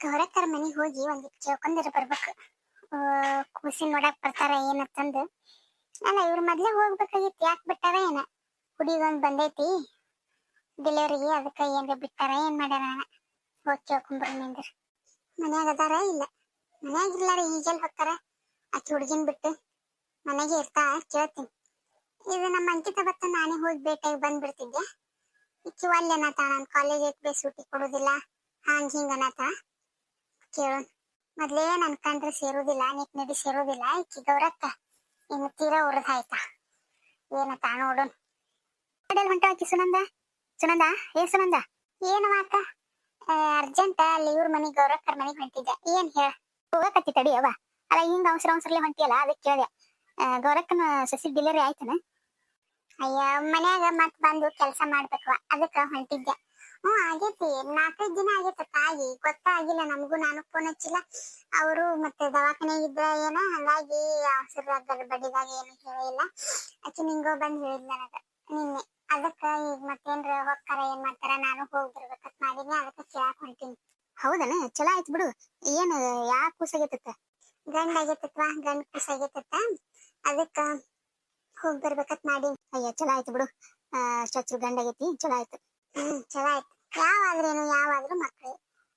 ಗೌರಕ್ಕರ ಮನೆಗೆ ಹೋಗಿ ಒಂದಿಟ್ಟು ಕೇಳ್ಕೊಂಡಿರ ಬರ್ಬೇಕು. ಕೂಸಿ ನೋಡಕ್ ಬರ್ತಾರ ಏನತ್ತಂದು ಅಲ್ಲ ಇವ್ರ ಮೊದ್ಲೇ ಹೋಗ್ಬೇಕಾಗಿತ್ತು, ಯಾಕೆ ಬಿಟ್ಟಾರ ಏನ? ಹುಡಿಗೊಂದು ಬಂದೈತಿ. ಡೆಲಿವರಿಗೆ ಅದಕ್ಕೆ ಏನ್ರ ಬಿಟ್ಟಾರ, ಏನ್ ಮಾಡ್ಯಾರ ಹೋಗಿ ಕೇಳ್ಕೊಂಬರ್ ನಿಂದ್ರ ಮನ್ಯಾಗ ಅದಾರ? ಇಲ್ಲ. ಮನ್ಯಾಗ ಇಲ್ಲಾರ ಈಗೇನ್ ಹೋಗ್ತಾರ? ಆಕಿ ಹುಡುಗಿನ ಬಿಟ್ಟು ಮನೆಗೆ ಇರ್ತಾ ಕೇಳ್ತೀನಿ. ಇದು ನಮ್ಮ ಅಂಕಿತ ಬತ್ತ ನಾನೇ ಹೋಗಿ ಭೇಟಿಯಾಗಿ ಬಂದ್ಬಿಡ್ತಿದ್ದೆ ಇಕ್ಕಿ ಅನಾಥ ನಾನು ಕಾಲೇಜ್ ಐತಿ ಸೂಟಿ ಕೊಡುದಿಲ್ಲ. ಹಾಂಗ್ ಹಿಂಗ ಅನ್ನತ ಕೇಳು. ಮೊದ್ಲೇ ನನ್ ಕಂಡ್ರೆ ಸೇರುದಿಲ್ಲ, ನಿಟ್ ನಡಿ ಸೇರುದಿಲ್ಲ. ಈಕಿ ಗೌರಕ್ಕ, ಇನ್ನು ತೀರಾ ಉರ್ದಾಯ್ತಾ ಏನತ್ತ ನೋಡೋಣ. ಹೊಂಟ ಆಕಿ ಸುನಂದ? ಸುನಂದ? ಏ ಸುನಂದ? ಏನು ಅಕ್ಕ? ಅರ್ಜೆಂಟ್, ಅಲ್ಲಿ ಇವ್ರ ಮನೆ ಗೌರಕ್ಕರ ಮನೆಗೆ ಹೊಂಟಿದ್ದೆ ಏನ್ ಹೇಳ? ಹೋಗಕತ್ತಿ ತಡಿ ಅವ ಅಲ್ಲ, ಹಿಂಗ ಅವಸರ ಅವಸರಲಿ ಹೊಂಟಿಯಲ್ಲ ಅದಕ್ಕೆ ಕೇಳಿದೆ. ಗೌರಕ್ಕನ ಸಸಿ ಡಿಲಿವರಿ ಆಯ್ತನ? ಅಯ್ಯ, ಮನ್ಯಾಗ ಮತ್ ಬಂದು ಕೆಲಸ ಮಾಡ್ಬೇಕವ ಅದಕ್ಕ ಹೊಂಟಿದ್ದೆ ಹ್ಮ್ ಆಗೇತಿ. ನಾಲ್ಕೈದ್ ದಿನ ಆಗೇತ ತಾಯಿ ಗೊತ್ತಾಗಿಲ್ಲ ನಮಗೂ. ನಾನು ಫೋನ್ ಹಚ್ಚಿಲ್ಲ. ಅವರು ಮತ್ತೆ ದವಾಖಾನೆಗೆ ಇದ್ರ ಏನೋ ಹಂಗಾಗಿ ಅವಸರ ಗಡ್ಬಡಿದಾಗ ಏನು ಹೇಳಿಲ್ಲ. ಆಕಿ ನಿಂಗೋ ಬಂದ್ ಹೇಳಿದ್ ನನಗ. ನಿನ್ನೆ. ಅದಕ್ಕ ಈಗ ಮತ್ತೇನ್ರ ಹೋಗ್ತಾರ ಏನ್ ಮಾಡ್ತಾರ? ನಾನು ಹೋಗಿ ಬರ್ಬೇಕಂತ ಮಾಡಿದ್ನಿ. ಅದಕ್ಕ ಕೇಳಾಕ್ ಹೊಂಟೀನಿ. ಹೌದನ? ಚಲೋ ಆಯ್ತು ಬಿಡು. ಏನ ಯಾಕೆ ಕೂಸಾಗೈತತ್ತ ಗಂಡ ಆಗೈತತ್ವಾ? ಗಂಡ ಕೂಸಾಗೈತತ್ತ ಅದಕ್ಕ ಹೋಗಿ ಬರ್ಬೇಕಂತ ಮಾಡಿ ಅಯ್ಯ ಚಲೋ ಆಯ್ತು ಬಿಡು. ಚಚ್ರು ಗಂಡ ಆಗೈತಿ. ಚಲೋ ಆಯ್ತು. ಹ್ಮ್ ಚಲೋ ಆಯ್ತು. ಯಾವಾದ್ರೇನು ಯಾವಾದ್ರೂ ಮಕ್ಳೆ.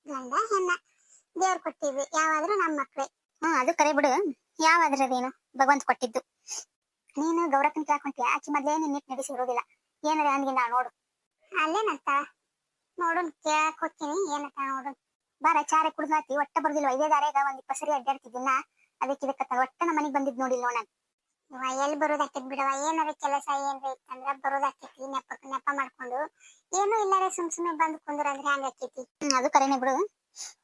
ಗಂಡ ಹೆಣ್ಣ. ದೇವ್ರು ಕೊಟ್ಟಿವಿ ಯಾವಾದ್ರೂ ನಮ್ಮ ಮಕ್ಳೆ. ಹ್ಮ್ ಅದು ಕರೆ ಬಿಡು. ಯಾವಾದ್ರದೇನು ಭಗವಂತ ಕೊಟ್ಟಿದ್ದು. ನೀನು ಗೌರಕ್ಕಂತ ಕೇಳ್ಕೊಂತೀಯ? ಆಚೆ ಮೊದ್ಲೇ ನಿನ್ನ ನಿಟ್ ನಡೆಸಿರೋದಿಲ್ಲ ಏನಾರ ಅಂದ್ಗಿ ನಾ ನೋಡು. ಅಲ್ಲೇನಂತ ನೋಡು ಕೇಳಕ್ ಹೋಗ್ತೀನಿ. ಏನಂತ ನೋಡು ಬಾರ ಚಾರೆ ಕುಡ್ದಾತಿ ಒಟ್ಟ ಬರ್ದಿಲ್ವ? ಇದೇ ದಾರ್ಯಾಗ ಒಂದ್ ಇಪ್ಪತ್ ಸರಿ ಅಡ್ಡಾಡ್ತಿದ್ದಿನ ಅದಕ್ಕೆ ಇದಕ್ಕ ಒಟ್ಟ ನಮ್ಮ ಮನೆಗ್ ಬಂದಿದ್ ನೋಡಿಲ್ಲ ನೋಡ ಇವ ಎಲ್ಲಿ ಬರೋದಾಕೈತಿ ಬಿಡವ ಏನಾರ ಕೆಲಸ ಏನ್ರಿ ಇತ್ತಂದ್ರ ಬರೋದಾಕೈತಿ ನೆಪ ನೆಪ ಮಾಡ್ಕೊಂಡು ಏನು ಇಲ್ಲಾರ ಸುಮ್ ಸುಮ್ನೆ ಬಂದು ಕುಂದ್ರ ಅಂದ್ರೆ ಹ್ಯಾಂಗ ಆಕೈತಿ? ಅದು ಕರೆನೆ ಬಿಡು.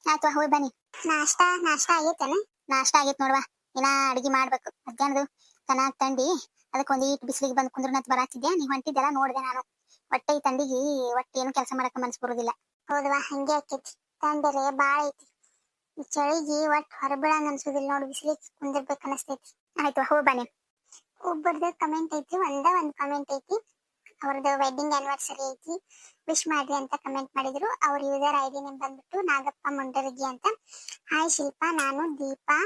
ಆಯ್ತು ಹೋಗಿ ಬನ್ನಿ. ನಾಷ್ಟಾ ನಾಷ್ಟಾ ಆಗೈತೇನ? ನಾಷ್ಟಾ ಆಗೈತ್ ನೋಡ್ವಾ. ಇನ್ನ ಅಡಿಗೆ ಮಾಡ್ಬೇಕು. ಮಧ್ಯಾಹ್ನದು ಚೆನ್ನಾಗ್ ತಂಡಿ. ಅದಕ್ಕೆ ಒಂದ್ ಈಟ್ ಬಿಸಿಲಿಗೆ ಬಂದ್ ಕುಂದ್ರನತ್ ಬರಾತಿದ್ಯಾ? ನೀವ್ ಹೊಂಟಿದ್ದೆಲ್ಲ ನೋಡ್ದೆ ನಾನು. ಹೊಟ್ಟೆ ಈ ತಂಡಿಗೆ ಒಟ್ಟೆ ಏನು ಕೆಲಸ ಮಾಡಕ್ ಮನ್ಸ್ ಬರುದಿಲ್ಲ. ಹೌದವಾ ಹಂಗೆ ಆಕೈತಿ. ತಂದರೆ ಬಾಳ ಐತಿ. ಈ ಚಳಿಗೆ ಒಟ್ಟು ಹೊರಬಿಡಂಗ ಅನ್ಸುದಿಲ್ಲ ನೋಡಿ ಬಿಸಿಲಿಗೆ ಕುಂದಿರ್ಬೇಕು ಅನಸ್ತೈತಿ. ಆಯ್ತು ಹೋಗಿ ಬನ್ನಿ. ಒಬ್ಬರದ ಕಮೆಂಟ್ ಐತಿ ಒಂದ ಒಂದ್ ಕಮೆಂಟ್ ಐತಿ. ಅವ್ರದ್ದು ವೆಡ್ಡಿಂಗ್ ಆನಿವರ್ಸರಿ ಐತಿ. ವಿಶ್ ಮಾಡ್ರಿ ಅಂತ ಕಮೆಂಟ್ ಮಾಡಿದ್ರು. ಅವ್ರ ಯೂಸರ್ ಐ ಡಿ ನೇಮ್ ಬಂದ್ಬಿಟ್ಟು ನಾಗಪ್ಪ ಮುಂಡರಗಿ ಅಂತ. ಹಾಯ್ ಶಿಲ್ಪ, ನಾನು ದೀಪಾ.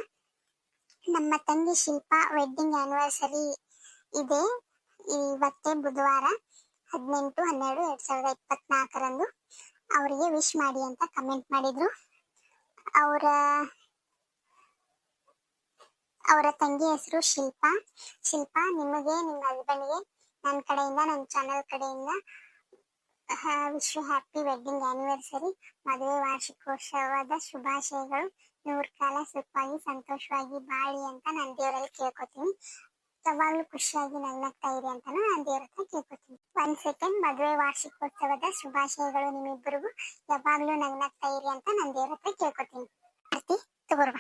ನಮ್ಮ ತಂಗಿ ಶಿಲ್ಪ ವೆಡ್ಡಿಂಗ್ ಆನಿವರ್ಸರಿ ಇದೆ. ಇವತ್ತೇ ಬುಧವಾರ ಹದಿನೆಂಟು, ಹನ್ನೆರಡು, ಎರಡ್ ಸಾವಿರದ ಇಪ್ಪತ್ನಾಲ್ಕರಂದು ಅವರಿಗೆ ವಿಶ್ ಮಾಡಿ ಅಂತ ಕಮೆಂಟ್ ಮಾಡಿದ್ರು. ಅವರ ಅವರ ತಂಗಿ ಹೆಸರು ಶಿಲ್ಪ. ಶಿಲ್ಪ, ನಿಮಗೆ, ನಿಮ್ಮ ಹಸ್ಬೆಂಡ್ಗೆ ನನ್ನ ಕಡೆಯಿಂದ ನನ್ನ ಚಾನೆಲ್ ಕಡೆಯಿಂದ ವಿಶ್ವ ಹ್ಯಾಪಿ ವೆಡ್ಡಿಂಗ್ ಆನಿವರ್ಸರಿ ಮದುವೆ ವಾರ್ಷಿಕೋತ್ಸವದ ಶುಭಾಶಯಗಳು. ನೂರ್ ಕಾಲ ಸುಖವಾಗಿ, ಸಂತೋಷವಾಗಿ ಬಾಳಿ ಅಂತ ನನ್ನ ದೇವರಲ್ಲಿ ಕೇಳ್ಕೊತೀನಿ. ಯಾವಾಗ್ಲೂ ಖುಷಿಯಾಗಿ ನಗ್ನಗ್ತಾ ಇರಿ ಅಂತ ನಾನು ದೇವ್ರ ಹತ್ರ ಕೇಳ್ಕೊತೀನಿ. ಒಂದ್ ಸೆಕೆಂಡ್ ಮದುವೆ ವಾರ್ಷಿಕೋತ್ಸವದ ಶುಭಾಶಯಗಳು ನಿಮ್ಮಿಬ್ಬರಿಗೂ. ಯಾವಾಗ್ಲೂ ನಗ್ನಗ್ತಾ ಇರಿ ಅಂತ ನಾನು ದೇವ್ರ ಹತ್ರ ಕೇಳ್ಕೊತೀನಿ. ಆರ್ತಿ, ತಗೋರ್ವ.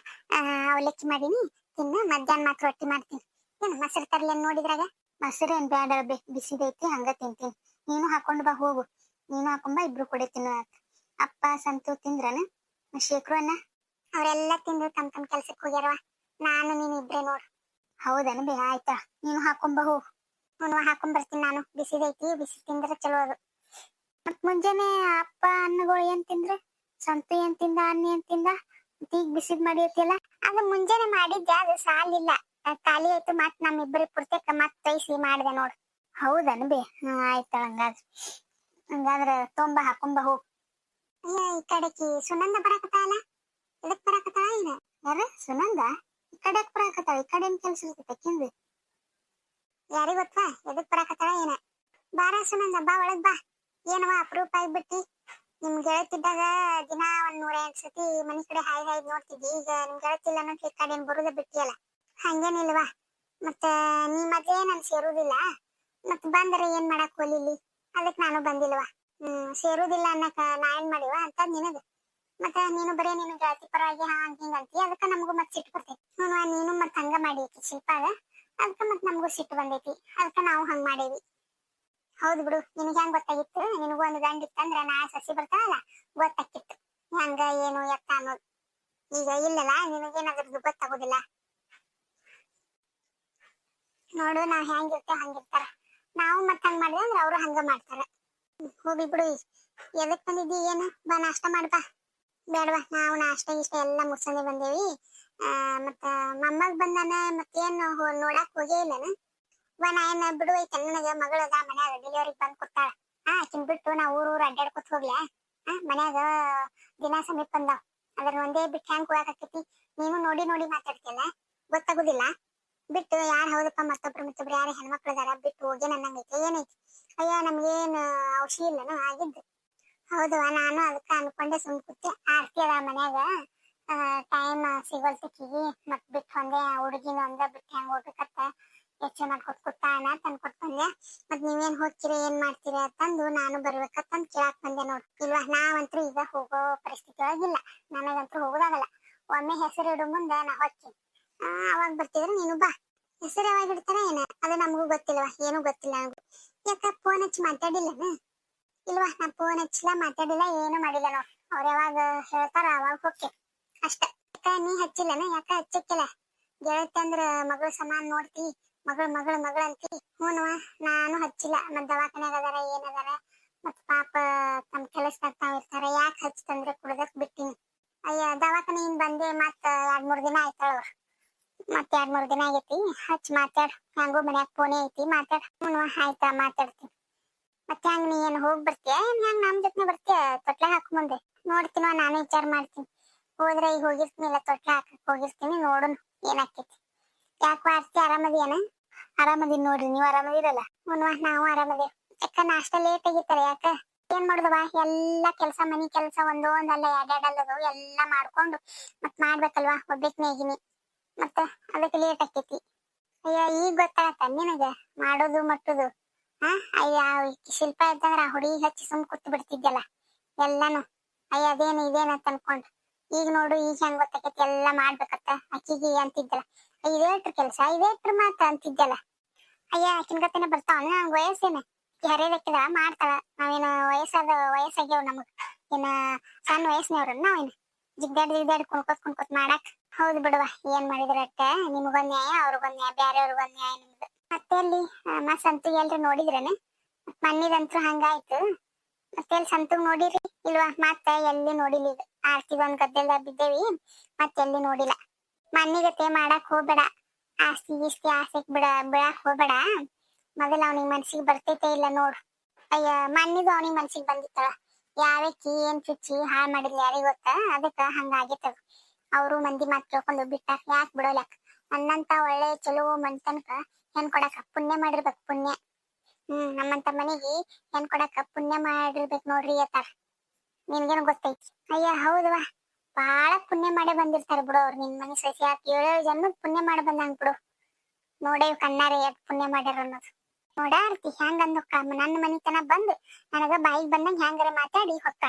ಅವಲಕ್ಕಿ ಮಾಡೀನಿ. ತಿನ್ನ, ಮಧ್ಯಾಹ್ನ ಮಾತ್ರ ರೊಟ್ಟಿ ಮಾಡ್ತೀನಿ. ಏನು, ಮೊಸರು ತರ್ಲಿ ನೋಡಿದ್ರಾಗ? ಮೊಸರು ಬೇಡ ಬ್ಯಾಡ ಬಿ ಬಿಸಿದೈತಿ ಹಂಗ ತಿಂತೀನಿ. ನೀನು ಹಾಕೊಂಡು ಬಾ ಹೋಗು. ನೀನು ಹಾಕೊಂಡ್ ಬಾ ಇಬ್ರು ಕೂಡ ತಿನ್ನು ಅಪ್ಪ ಸಂತು ತಿಂದ್ರನ? ಶೇಖರು ಅಣ್ಣ ಅವರೆಲ್ಲ ತಿಂದು ತಮ್ ತಮ್ ಕೆಲ್ಸಕ್ಕೆ ಹೋಗ್ಯಾರವ ನಾನು ನೀನು ಇಬ್ರೇ ನೋಡು. ಹೌದನ ಬೇ ಆಯ್ತಾ. ನೀನು ಹಾಕೊಂಡ್ ಬಾ ಹೋಗು. ನಾನು ಹಾಕೊಂಡ್ ಬರ್ತೀನಿ ನಾನು. ಬಿಸಿದೈತಿ ಬಿಸಿ ತಿಂದ್ರೆ ಚಲೋ ಅದು. ಮತ್ ಮುಂಜಾನೆ ಅಪ್ಪ ಅನ್ನಗಳು ಏನ್ ತಿಂದ್ರೆ? ಸಂತು ಏನ್ ತಿಂದ ಅನ್ನ ಏನ್ ತಿಂದ? ಈಗ ಬಿಸಿದ್ ಮಾಡಿರ್ತಿಯಲ್ಲ ಅದು ಮುಂಜಾನೆ ಮಾಡಿದ್ದೆ ಅದು ಸಾಲಿಲ್ಲ. ಖಾಲಿ ಆಯ್ತು ಮತ್ ನಮ್ಮಿಬ್ಬರಿ ಪುರ್ತಕ ಮತ್ ತೈಸಿ ಮಾಡ್ದೆ ನೋಡ್. ಹೌದನ್ ಬಿ ಆಯ್ತ ಹಂಗಾದ್ರ. ಹಂಗಾದ್ರೆ ತೊಂಬ ಹಾಕೊಂಬ ಹೋಗ್ ಅಯ್ಯ ಈ ಕಡೆಕಿ ಸುನಂದ ಬರಾಕತ್ತಾಳ? ಇದಕ್ ಬರಾಕತ್ತಾಳ ಏನ ಯಾರ? ಸುನಂದ? ಈ ಕಡೆಕ್ ಬರಾಕತ್ತಾಳ? ಈ ಕಡೆ ಏನ್ ಕೆಲ್ಸ ಇರ್ತೈತೆ ಯಾರಿಗ ಗೊತ್ತಾ? ಎದಕ್ ಬರಾಕತ್ತಾಳ ಏನ? ಬಾರ ಸುನಂದ, ಬಾ ಒಳಗ್ ಬಾ. ಏನವ ಅಪರೂಪ ಆಗ್ಬಿಟ್ಟಿ? ನಿಮ್ ಗೆಳತಿದ್ದಾಗ ದಿನ ಒಂದ್ ನೂರ ಎಂಟ್ ಸತಿ ಮನಿ ಕಡೆ ಹಾಯ್ ಹಾಯ್ ನೋಡ್ತಿದ್ವಿ ಈಗ ನಿಮ್ ಗೆಳತಿಲ್ಲ ಇಲ್ಲ ಈ ಕಡೆ ಏನ್ ಬರುದ ಬಿಟ್ಟಿಯಲ್ಲ. ಹಂಗೇನಿಲ್ವಾ? ಮತ್ತ ನೀ ಮೊದ್ಲೇ ನನ್ ಸೇರುದಿಲ್ಲ. ಮತ್ ಬಂದ್ರೆ ಏನ್ ಮಾಡಕ್ ಹೋಲಿಲಿ ಅದಕ್ ನಾನು ಬಂದಿಲ್ವಾ? ಹ್ಮ್, ಸೇರುದಿಲ್ಲ ಅನ್ನಕ ನಾ ಏನ್ ಮಾಡಿವ ಅಂತ ನಿನಗ. ಮತ್ತ ನೀನು ಬರೀ ನೀನು ಗೆಳತಿ ಪರವಾಗಿ ಹಂಗ ಹಿಂಗ ಅಂತಿ ಅದಕ್ಕ ನಮಗೂ ಮತ್ ಸಿಟ್ಟು ಬರ್ತೈತಿ. ನೋಡುವ ನೀನು ಮತ್ ಹಂಗ ಮಾಡಿ ಶಿಲ್ಪಾಗ. ಅದಕ್ಕ ಮತ್ ನಮಗೂ ಸಿಟ್ಟು ಬಂದೈತಿ. ಅದಕ್ಕ ನಾವು ಹಂಗ ಮಾಡೇವಿ. ಹೌದು ಬಿಡು, ನಿನಗೆ ಹೆಂಗ್ ಗೊತ್ತಾಗಿತ್ತು? ನಿನಗೂ ಒಂದು ಗಂಡ ಇತ್ತಂದ್ರ ನಾ ಸಸಿ ಬರ್ತಾವಲ್ಲ ಗೊತ್ತಾಕಿತ್ತು ಹಂಗ, ಏನು, ಎತ್ತ ಅನ್ನೋದು. ಈಗ ಇಲ್ಲಲ್ಲ, ನಿನಗೇನಾದ್ರೂ ಗೊತ್ತಾಗೋದಿಲ್ಲ ನೋಡು ನಾವ್ ಹೆಂಗಿರ್ತೇವೆ, ಹಂಗಿರ್ತಾರ. ನಾವು ಮತ್ತ ಹಂಗ ಮಾಡಿದ್ರೆ ಅಂದ್ರೆ ಅವರು ಹಂಗ ಮಾಡ್ತಾರ. ಹೋಗಿ ಬಿಡು ಎದಕ್ ಬಂದಿದ್ದಿ, ಏನು? ಬಾ, ನಾಷ್ಟ ಮಾಡ್ಬಾ ಬೇಡವಾ ನಾವು ನಾಷ್ಟ ಇಷ್ಟ ಎಲ್ಲ ಮುಗ್ಸಂದೆ ಬಂದೇವಿ. ಮತ್ತ, ಮೊಮ್ಮಗ್ ಬಂದಾನ ಮತ್ತೇನ್ ನೋಡಕ್ ಹೋಗೇ ಇಲ್ಲನ. ವಾ ನಾ ಬಿಡು ಐತೆ ನನಗ ಅದ, ಮನ್ಯಾಗ ಡೆಲಿವರಿ ಬಂದ್ ಕೊಡ್ತಾಳ. ಆ ಆಕಿನ್ ಬಿಟ್ಟು ನಾ ಊರ್ ಊರ್ ಅಡ್ಡಾಡ್ಕೊತ ಹೋಗ್ಲಾ? ಆ ಮನ್ಯಾಗ ದಿನ ಸಮೀಪ ಬಂದಾವ್. ಅದ್ರ ಒಂದೇ ಬಿಟ್ಟು ಹೆಂಗ್ ಕೂಡಾಕತ್ತೈತಿ ನೀನು ನೋಡಿ ನೋಡಿ ಮಾತಾಡ್ತಿಯಲ್ಲ? ಗೊತ್ತಾಗುದಿಲ್ಲ? ಬಿಟ್ಟು ಯಾರು ಹೌದಪ್ಪ ಮತ್ತೊಬ್ರು ಮತ್ತೊಬ್ರು ಯಾರು ಹೆಣ್ಮಕ್ಳು ಅದಾರ ಬಿಟ್ಟು ಹೋಗಿ ನನ್ನಂಗೈತೆ ಏನೈತಿ? ಅಯ್ಯ ನಮ್ಗೇನ್ ಔಷಧಿ ಇಲ್ಲನೋ ಆಗಿದ್ದು ಹೌದು ನಾನು ಅದಕ್ಕ ಅನ್ಕೊಂಡೆ ಸುಮ್ ಕೂತೆ ಆರ್ತಿ ಅದ ಮನ್ಯಾಗ. ಟೈಮ್ ಸಿಗೋಲ್ತಿಕ್ಕಿಗಿ ಮತ್ ಬಿಟ್ಟು ಒಂದೇ ಹುಡುಗಿನ ಒಂದ ಬಿಟ್ಟು ಹೆಂಗ್ ಹೋಗ್ಬೇಕತ್ತ ಯೋಚನೆ ಮಾಡ್ಕೊಟ್ ಕೊಟ್ಟಾನ ತಂದ್ ಕೊಟ್ ಬಂದೆ. ಮತ್ ನೀವೇನ್ ಹೋಗ್ತೀರಿ ಏನ್ ಮಾಡ್ತೀರಿ ಅಂತಂದು ನಾನು ಬರ್ಬೇಕಂತಂದ್ ಕೇಳಾಕ್ ಬಂದೆ ನೋಡ್. ಇಲ್ವಾ ನಾವಂತೂ ಈಗ ಹೋಗೋ ಪರಿಸ್ಥಿತಿ ಒಳಗಿಲ್ಲ ನನಗಂತೂ ಹೋಗೋದಾಗಲ್ಲ. ಒಮ್ಮೆ ಹೆಸರು ಇಡು ಮುಂದೆ ನಾ ಆ, ಅವಾಗ ಬರ್ತಿದ್ರೆ, ನೀನು ಬಾ. ಹೆಸರು ಯಾವಾಗ ಇಡ್ತಾರ ಏನ? ಅದು ನಮಗೂ ಗೊತ್ತಿಲ್ವಾ? ಏನು ಗೊತ್ತಿಲ್ಲ ನನಗೂ ಯಾಕ ಫೋನ್ ಹಚ್ಚಿ ಮಾತಾಡಿಲ್ಲನ? ಇಲ್ವಾ? ನಾ ಫೋನ್ ಹಚ್ಚಿಲ್ಲ, ಮಾತಾಡಿಲ್ಲ, ಏನು ಮಾಡಿಲ್ಲ ನೋ ಅವ್ರ ಯಾವಾಗ ಹೇಳ್ತಾರ ಅವಾಗ ಹೋಗ್ತೆ. ಅಷ್ಟೇ. ಯಾಕ, ನೀ ಹಚ್ಚಿಲ್ಲನ? ಯಾಕ ಹಚ್ಚಕ್ಕಿಲ್ಲ? ಗೆಳತಿ ಅಂದ್ರ ಮಗಳ ಸಮಾನ ನೋಡ್ತಿ. ಮಗಳ ಮಗಳ ಮಗಳ ಅಂತಿ. ಹ್ಞೂನವ ನಾನು ಹಚ್ಚಿಲ್ಲ. ಮತ್ ದವಾಖಾನ್ಯಾಗ ಅದಾರ ಏನದಾರ ಮತ್ ಪಾಪ ತಮ್ಮ ಕೆಲಸದಾಗ ತಾವ್ ಇರ್ತಾರ. ಯಾಕೆ ಹಚ್ಚತಂದ್ರೆ ಕುಡ್ದಕ್ ಬಿಟ್ಟಿನಿ. ಅಯ್ಯ ದವಾಖಾನೆಯಿಂದ ಬಂದೆ ಮತ್ತ ಎರಡ್ ಮೂರ್ ದಿನ ಆಯ್ತಾಳ ಅವ್ರ ಮತ್ ಎರಡ್ ಮೂರ್ ದಿನ ಆಗೈತಿ. ಹಚ್ ಮಾತಾಡ್. ಹೆಂಗೋ ಮನ್ಯಾಗ ಫೋನೇ ಐತಿ. ಮಾತಾಡ್. ಹ್ಞೂನವ ಆಯ್ತಾ ಮಾತಾಡ್ತೀನಿ. ಮತ್ತೆ ಹಂಗ ನೀ ಏನ್ ಹೋಗ್ ಬರ್ತೀಯ? ಏನ್ ಹೆಂಗ್ ನಮ್ ಜೊತೆ ಬರ್ತೀಯ? ತೊಟ್ಲ ಹಾಕ್ ಮುಂದೆ. ನೋಡ್ತೀನೋ, ನಾನು ವಿಚಾರ ಮಾಡ್ತೀನಿ. ಹೋದ್ರೆ ಈಗ ಹೋಗಿರ್ತೀನಿಲ್ಲ ತೊಟ್ಲ ಹಾಕಕ್ ಹೋಗಿರ್ತೀನಿ. ನೋಡುನ್ ಏನಾಕೈತಿ ಯಾಕೆ ಆರ್ತಿ ಆರಾಮದಿಯನ? ಆರಾಮದೀನಿ ನೋಡ್ರಿ. ನೀವು ಆರಾಮದಿರಲ್ಲ? ಮುನ್ವ ನಾವು ಆರಾಮದೇ ಯಾಕ ನಾಷ್ಟ ಲೇಟ್ ಆಗಿತ್ತಲ್ಲ ಯಾಕ? ಏನ್ ಮಾಡುದವ ಎಲ್ಲಾ ಕೆಲ್ಸ, ಮನಿ ಕೆಲ್ಸ ಒಂದೊಂದಲ್ಲ ಎರಡೆರಡಲ್ಲದು ಎಲ್ಲಾ ಮಾಡ್ಕೊಂಡು ಮತ್ ಮಾಡ್ಬೇಕಲ್ವಾ? ಒಬ್ಬಕ್ನೇ ಆಗಿನಿ ಮತ್ತ ಅದಕ್ಕೆ ಲೇಟ್ ಆಕೈತಿ ಅಯ್ಯ, ಈಗ ಗೊತ್ತಾಗತ್ತ ನಿನಗ? ಮಾಡೋದು, ಮಟ್ಟುದು. ಹಾ? ಅಯ್ಯ ಶಿಲ್ಪ ಇದ್ದಂದ್ರ ಆ ಹುಡುಗಿ ಹಚ್ಚಿ ಸುಮ್ ಕೂತ್ ಬಿಡ್ತಿದ್ಯಲ್ಲ. ಎಲ್ಲಾನು. ಅಯ್ಯ, ಅದೇನು ಅಂತ ಅನ್ಕೊಂಡ್. ಈಗ ನೋಡು, ಈಗ ಹೆಂಗ್ ಗೊತ್ತಾಕೈತಿ? ಎಲ್ಲಾ ಮಾಡ್ಬೇಕತ್ತ. ಅಕ್ಕಿಗೆ ಅಂತಿದ್ದಲ್ಲ ಇದೇಟ್ರ ಕೆಲ್ಸ ಇದೇಟ್ರ ಮಾತ ಅಂತಿದ್ದಲ್ಲ ಅಯ್ಯ, ಆಕಿನ ಗತೆನೆ ಬರ್ತಾವ ನಂಗ್ ವಯಸ್ಸೇನ. ಹರಿಯದಕ್ಕಿದ ಮಾಡ್ತಾಳ. ನಾವೇನ ವಯಸ್ಸಾದ, ವಯಸ್ಸಾಗ್ಯಾವ ನಮಗ್. ಏನ ಸಣ್ಣ ವಯಸ್ಸಿನವ್ರ ನಾವೇನ? ಜಿಗ್ದಾಡ್ ಜಿಗ್ದಾಡ್ ಕುಣ್ಕೋತ್ ಕುಣ್ಕೋತ್ ಮಾಡಾಕ್. ಹೌದು ಬಿಡುವ, ಏನ್ ಮಾಡಿದ್ರ ಅಕ್ಕ ನಿಮಗೊಂದ್ ನ್ಯಾಯ, ಅವ್ರಿಗೊಂದ್ ನ್ಯಾಯ, ಬ್ಯಾರೆಯವ್ರಿಗೊಂದ್ ನ್ಯಾಯ ನಿಮ್ದು. ಮತ್ತೆ ಅಲ್ಲಿ ಮತ್ ಸಂತಿಗೆ ಎಲ್ರು ನೋಡಿದ್ರೇನೆ? ಮಣ್ಣಿದಂತ್ರು ಹಂಗಾಯ್ತು. ಮತ್ತೆ ಅಲ್ಲಿ ಸಂತಗ್ ನೋಡಿರಿ? ಇಲ್ವಾ? ಮತ್ತ ಎಲ್ಲಿ ನೋಡಿಲ್ಲ ಈಗ. ಒಂದ್ ಗದ್ದೆಲ್ಲ ಬಿದ್ದೇವಿ, ಮತ್ತೆ ಎಲ್ಲಿ ನೋಡಿಲ್ಲ. ಮಣ್ಣಿಗತೆ ಮಾಡಕ್ ಹೋಗ್ಬೇಡ. ಆಸ್ತಿ ಗೀಸ್ತಿ ಆಸೆಕ್ ಬಿಡ, ಬಿಡಾಕ್ ಹೋಗ್ಬೇಡ. ಮೊದಲ ಅವನಿಗೆ ಮನ್ಸಿಗೆ ಬರ್ತೈತೆ ಇಲ್ಲ ನೋಡು. ಅಯ್ಯ ಮಣ್ಣಿದು ಅವನಿಗೆ ಮನ್ಸಿಗೆ ಬಂದಿತ್ತಳ ಯಾವಕ್ಕಿ ಏನ್ ಚುಚ್ಚಿ, ಹಾಳ್ ಮಾಡಿಲ್ಲ ಯಾರಿಗ್ ಗೊತ್ತ? ಅದಕ್ಕ ಹಂಗಾಗಿತ್ತದ ಅವರು ಮಂದಿ ಮಾತ್ ಕೇಳ್ಕೊಂಡು ಬಿಟ್ಟಾರ. ಯಾಕ್ ಬಿಡೋಲ್ಯಾಕ ನನ್ನಂತ ಒಳ್ಳೆ ಚಲೋ ಮನ್ಸನ್ಕ ಹೆಣ್ ಕೊಡಕ ಪುಣ್ಯ ಮಾಡಿರ್ಬೇಕು, ಪುಣ್ಯ. ಹ್ಮ್, ನಮ್ಮಂತ ಮನೆಗೆ ಹೆಣ್ ಕೊಡಕ ಪುಣ್ಯ ಮಾಡಿರ್ಬೇಕು ನೋಡ್ರಿ ಅತ್ತಾರ. ನಿನ್ಗೇನು ಗೊತ್ತೈತಿ? ಅಯ್ಯ ಹೌದವಾ ಬಾಳ ಪುಣ್ಯ ಮಾಡೇ ಬಂದಿರ್ತಾರ ಬಿಡು ಅವ್ರು. ನಿನ್ ಮನೆ ಸಸಿ ಹಾಕಿ ಏಳೇಳು ಜನ ಪುಣ್ಯ ಮಾಡಿ ಬಂದಂಗ್ ಬಿಡು. ನೋಡೇವ್ ಕಣ್ಣಾರ ಯಾಕ್ ಪುಣ್ಯ ಮಾಡ್ಯಾರ ಅನ್ನೋದು. ನೋಡಾರ್ತಿ, ಹೆಂಗ್ ಹೊಕ್ಕ ನನ್ನ ಮನಿತನ ಬಂದು ನನಗ ಬಾಯಿಗೆ ಬಂದಂಗ ಹೆಂಗಾರ ಮಾತಾಡಿ ಹೊಕ್ಕ.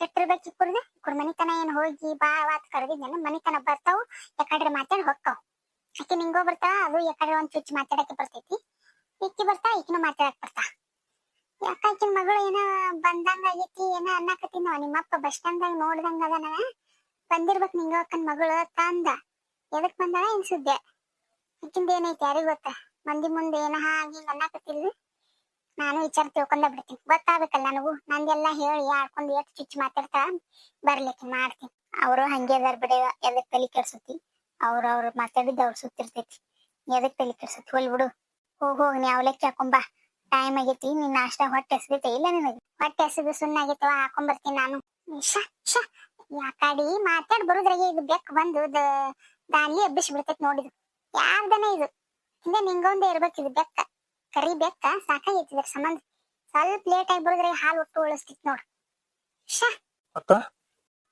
ಕೆಟ್ಟಿರ್ಬೇಕು ಇಕ್ಕುರ್ದೆ ಕುರ್ ಮನಿತನ ಏನ್ ಹೋಗಿ ಬಾ ವಾತ್ ಕರೆದಿದ್ನ ಮನಿತನ ಬರ್ತಾವು, ಯಾಕಡ್ರೆ ಮಾತಾಡಿ ಹೋಗ್ತಾವ್ ಆಕೆ ನಿಂಗೋ ಬರ್ತಾ, ಅದು ಯಾಕಡ್ರೆ ಒಂದ್ ಚುಚ್ಚಿ ಮಾತಾಡಕ್ಕೆ ಬರ್ತೈತಿ. ಇಕ್ಕಿ ಬರ್ತಾ, ಈಕಿನ ಮಾತಾಡಕ್ ಬರ್ತಾ. ಯಾಕ ಮಗಳು ಏನ ಬಂದಂಗ ಆಗೈತಿ, ಏನ ಅನ್ನಕತ್ತಿ ನಾವ್ ನಿಮ್ಮಪ್ಪ ಬಸ್ ಸ್ಟ್ಯಾಂಡ್ದಾಗ ನೋಡ್ದಂಗ ಅದನ. ಬಂದಿರ್ಬೇಕ್ ನಿಂಗ ಅಕ್ಕನ್ ಮಗಳು ತಂದ. ಎದಕ್ ಬಂದಾಳ ಇನ್ ಸುದ್ದೆ? ಆಕಿಂದ ಏನೈತಿ ಯಾರಿಗ್ ಗೊತ್ತ? ಮಂದಿ ಮುಂದೆ ಏನ ಹಾಗೆ ಅನ್ನಕತ್ತಿಲ್ಲ ನಾನು ವಿಚಾರ ತಿಳ್ಕೊಂಡ ಬಿಡ್ತೀನಿ. ಗೊತ್ತಾಗಬೇಕಲ್ಲ ನನಗೂ. ನಂದೆಲ್ಲ ಹೇಳಿ ಆಡ್ಕೊಂಡು ಎಷ್ಟು ಚುಚ್ಚು ಮಾತಾಡ್ತಾ ಬರ್ಲಿಕ್ಕೆ ಮಾಡ್ತೀನಿ. ಅವರು ಹಂಗೆ ಅದಾರ ಬಿಡ, ಎದಕ್ ತಲೆ ಕೆಡ್ಸತಿ? ಅವ್ರ ಅವ್ರ ಮಾತಾಡಿದ್ದು ಅವ್ರ ಸುತ್ತಿರ್ತೈತಿ. ಎದಕ್ ತಲೆ ಕೆಡ್ಸತಿ? ಹೋಲ್ ಬಿಡು. ಹೋಗ್ ಹೋಗಿ ನೀ ಅವಲಕ್ಕಿ ಹಾಕೊಂಬಾ ಟೈಮ್ ಆಗೈತಿ ನಿನ್ನ ನಾಷ್ಟ ಹೊಟ್ಟೆ ಎಸದೈತೆ ಇಲ್ಲ ನಿನಗೆ? ಹೊಟ್ಟೆ ಸುಣ್ಣ ಆಗೈತವ ಹಾಕೊಂಬರ್ತೀನಿ ನಾನು. ಶಾ ಶಾ. ಯಾಕಾಡಿ ಮಾತಾಡ್ ಬರುದ್ರಾಗೆ ಇದು ಬೆಕ್ ಬಂದು ದಾನ್ಲಿ ಎಬ್ಬಿಸಿ ಬಿಡ್ತೈತಿ ನೋಡಿದ್ರು ಯಾರ್ದನ ಇದು? ಹಿಂದೆ ನಿಂಗೊಂದೇ ಇದು ಬೆಕ್ಕ. ಕರಿ ಬೆಕ್ಕ ಸಾಕಾಗೈತಿ ಇದ್ರ ಸಂಬಂಧ. ಸ್ವಲ್ಪ ಲೇಟ್ ಆಗಿ ಬರುದ್ರೆ ಹಾಲು ಒಟ್ಟು ಉಳಿಸ್ತಿತ್ ನೋಡ್. ಶ ಅಕ್ಕ?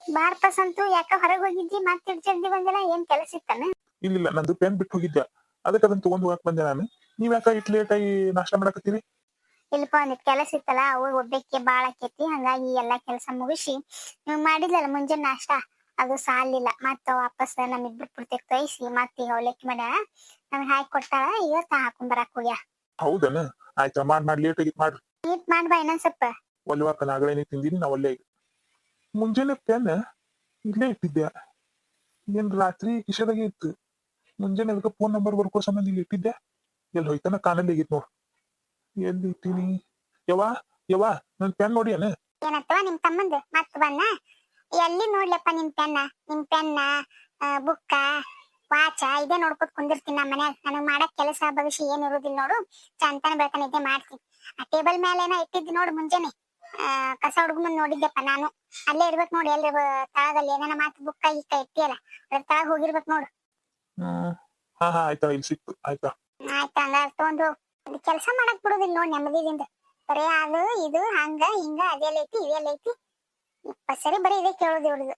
ಬಾರ್ಪ ಸಂತು ಯಾಕ ಹೊರಗೆ ಹೋಗಿದ್ದಿ ಮತ್ತೆ ಜಲ್ದಿ ಬಂದಿಲ್ಲ ಏನ್ ಕೆಲಸ ಇತ್ತಾನೆ? ಇಲ್ಲ ಇಲ್ಲ ನಂದು ಪೆನ್ ಬಿಟ್ಟು ಹೋಗಿದ್ದೆ ಅದಕ್ಕೆ ಅದನ್ನ ತಗೊಂಡ್ ಹೋಗಕ್ ಬಂದೆ ನಾನು. ನೀವ್ ಯಾಕ ಇಟ್ ಲೇಟ್ ಆಗಿ ನಾಷ್ಟ ಮಾಡಕತ್ತೀರಿ? ಇಲ್ಲಪ್ಪ ಒಂದಿಟ್ ಕೆಲಸ ಇತ್ತಲ್ಲ ಅವಾಗ ಒಬ್ಬಕ್ಕೆ ಬಾಳ ಆಕೈತಿ ಹಂಗಾಗಿ ಎಲ್ಲಾ ಕೆಲಸ ಮುಗಿಸಿ ನೀವು ಮಾಡಿದ್ಲಲ್ಲ ಮುಂಜಾನೆ ನಾಷ್ಟ? ಅದು ಸಾಲಿಲ್ಲ ಮತ್ತ ವಾಪಸ್ ನಮ್ಮಿಬ್ರು ಪೂರ್ತಿ ತೊಯ್ಸಿ ಮತ್ತೆ ಅವಲಕ್ಕಿ ಮಾಡ್ಯಾಳ. ನಮ್ಗೆ ಹಾಕಿ ಕೊಟ್ಟಾಳ ಇವತ್ತು ಹಾಕೊಂಡ್ ಬರಾಕ್ ಹೋಗ್ಯ? ಹೌದನ? ಆಯ್ತಾ ಮಾಡ್ ಮಾಡಿ ಲೇಟ್ ಆಗಿತ್ ಮಾಡ್ರಿ ನೀಟ್ ಮಾಡ್ಬಾ ಇನ್ನೊಂದ್ ಸ್ವಲ್ಪ. ಒಲ್ವಾಕ ನಾಗಳೇನೆ ತಿಂದಿನಿ ನಾ ಒಲ್ಲೆ ಮುಂಜಾನೆ ಪೆನ್ ಇಲ್ಲೇ ಇಟ್ಟಿದ್ದೆ. ಏನ್ ರಾತ್ರಿ ಕಿಶದಾಗೆ ಇತ್ತು. ಮುಂಜಾನೆ ಅದಕ್ಕೆ ಫೋನ್ ನಂಬರ್ ಬರ್ಕೋ ಸಂಬಂಧ ಇಲ್ಲಿ ಇಟ್ಟಿದ್ದೆ. ಎಲ್ಲಿ ಹೋಯ್ತಾನ? ಕಾನಲ್ಲಿ ಆಗಿತ್ ನೋಡ್. ಎಲ್ಲಿ ಇಟ್ಟಿನಿ? ಯವಾ ಯವಾ ನನ್ ಪೆನ್ ನೋಡಿ ಅನ ಏನತ್ತವ ನಿಮ್ ತಮ್ಮಂದು? ಮತ್ ಬನ್ನ? ಎಲ್ಲಿ ನೋಡ್ಲಪ್ಪ ನಿಮ್ ಪೆನ್ನ? ನಿಮ್ ಪೆನ್ನ ಬುಕ್ಕ? ವಾಚ ಇದೇ ನೋಡ್ಕೊತ ಕುಂದಿರ್ತೀನಿ ನಮ್ಮ ಮನ್ಯಾಗ. ನನಗ್ ಮಾಡಕ್ ಕೆಲಸ ಭವಿಷ್ಯ ಏನ್ ಇರುದಿಲ್ಲ ನೋಡು. ಚಂತನ ಬೆಳತನ ಇದೆ ಮಾಡ್ತೀನಿ. ಆ ಟೇಬಲ್ ಮೇಲೆ ಏನೋ ಇಟ್ಟಿದ್ದು ನೋಡು ಮುಂಜಾನೆ. ಕಸ ಹುಡುಗ ಮುಂದ್ ನೋಡಿದ್ದೆಪ್ಪ ನಾನು. ಅಲ್ಲೇ ಇರ್ಬೇಕು ನೋಡಿ ಎಲ್ರಿ ತಳದಲ್ಲಿ. ಏನೇನ ಮಾತು ಬುಕ್ಕ ಈಕ ಇಟ್ಟಿಯಲ್ಲ ಅದ್ರ ತಳಗ ಹೋಗಿರ್ಬೇಕು ನೋಡು. ಹಾ ಹಾ ಆಯ್ತಾ ಇಲ್ಲಿ ಸಿಕ್ತು ಆಯ್ತಾ? ಆಯ್ತಾ ಹಂಗ. ತಗೊಂಡು ಕೆಲಸ ಮಾಡಕ್ ಬಿಡುದಿಲ್ಲ ನೋಡಿ ನೆಮ್ಮದಿದಿಂದ. ಬರೇ ಅದು ಇದು ಹಂಗ ಹಿಂಗ ಅದೆಲ್ಲ ಐತಿ ಇದೆಲ್ಲ ಐತಿ. ಸರಿ ಬರೀ ಇದೇ ಕೇಳೋದು ಇವ್ರದ್ದು